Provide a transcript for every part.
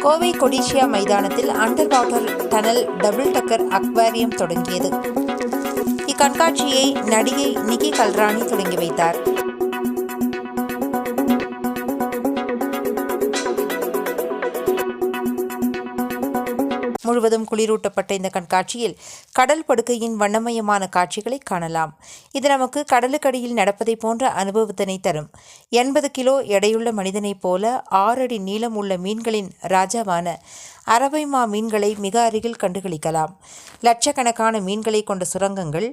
கோவை கொடிஷியா மைதானத்தில் under water tunnel double decker aquarium தொடங்கியது. இக்கண்காட்சியை நடிகை நிக்கி கல்ராணி தொடங்கி வைத்தார். முழுவதும் குளிரூட்டப்பட்ட இந்த கண்காட்சியில் கடல் படுக்கையின் வண்ணமயமான காட்சிகளை காணலாம். இது நமக்கு கடலுக்கடியில் நடப்பதை போன்ற அனுபவத்தினை தரும். எண்பது கிலோ எடையுள்ள மனிதனைப் போல ஆறடி நீளம் உள்ள மீன்களின் ராஜாவான அரவைமா மீன்களை மிக அருகில் கண்டுகளிக்கலாம். லட்சக்கணக்கான மீன்களை கொண்ட சுரங்கங்கள்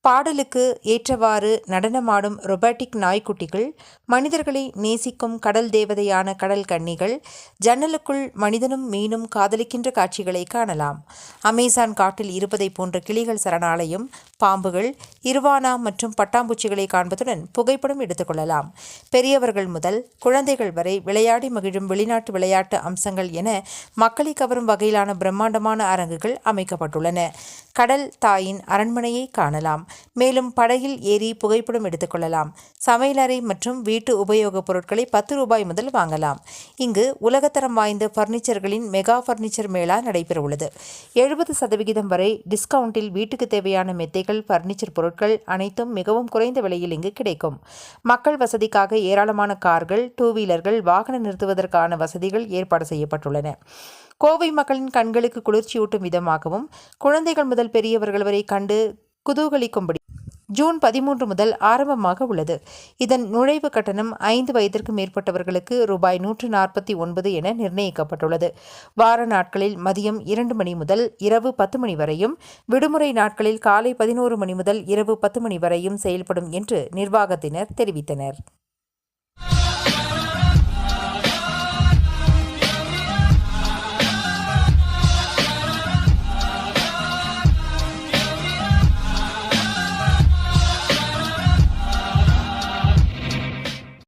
பாடலுக்கு ஏற்றவாறு நடனமாடும் ரொபாட்டிக் நாய்க்குட்டிகள் மனிதர்களை நேசிக்கும் கடல் தேவதையான கடல் கன்னிகள் ஜன்னலுக்குள் மனிதனும் மீனும் காதலிக்கின்ற காட்சிகளை காணலாம். அமேசான் காட்டில் இருப்பதை போன்ற கிளிகள் சரணாலயம் பாம்புகள் இருவானா மற்றும் பட்டாம்பூச்சிகளை காண்பதுடன் புகைப்படம் எடுத்துக்கொள்ளலாம் பெரியவர்கள் முதல் குழந்தைகள் வரை விளையாடி மகிழும் வெளிநாட்டு விளையாட்டு அம்சங்கள் என மக்களை கவரும் வகையிலான பிரம்மாண்டமான அரங்குகள் அமைக்கப்பட்டுள்ளன. கடல் தாயின் அரண்மனையை காணலாம். மேலும் படகில் ஏறி புகைப்படம் எடுத்துக்கொள்ளலாம். சமையலறை மற்றும் வீட்டு உபயோகப் பொருட்களை பத்து ரூபாய் முதல் வாங்கலாம். இங்கு உலகத்தரம் வாய்ந்த ஃபர்னிச்சர்களின் மெகா ஃபர்னிச்சர் மேளா நடைபெறவுள்ளது. எழுபது சதவிகிதம் வரை டிஸ்கவுண்டில் வீட்டுக்கு தேவையான மெத்தைகள் ஃபர்னிச்சர் பொருட்கள் அனைத்தும் மிகவும் குறைந்த விலையில் இங்கு கிடைக்கும். மக்கள் வசதிக்காக ஏராளமான கார்கள் டூ வீலர்கள் வாகன நிறுத்துவதற்கான வசதிகள் ஏற்பாடு செய்யப்பட்டுள்ளன. கோவை மக்களின் கண்களுக்கு குளிர்ச்சியூட்டும் விதமாகவும் குழந்தைகள் முதல் பெரியவர்கள் வரை கண்டு குதூகலிக்கும்படி ஜூன் பதிமூன்று முதல் ஆரம்பமாக உள்ளது. இதன் நுழைவு கட்டணம் ஐந்து வயதிற்கு மேற்பட்டவர்களுக்கு ரூபாய் நூற்று நாற்பத்தி ஒன்பது என நிர்ணயிக்கப்பட்டுள்ளது. வார நாட்களில் மதியம் இரண்டு மணி முதல் இரவு பத்து மணி வரையும் விடுமுறை நாட்களில் காலை பதினோரு மணி முதல் இரவு பத்து மணி வரையும் செயல்படும் என்று நிர்வாகத்தினர் தெரிவித்தனர்.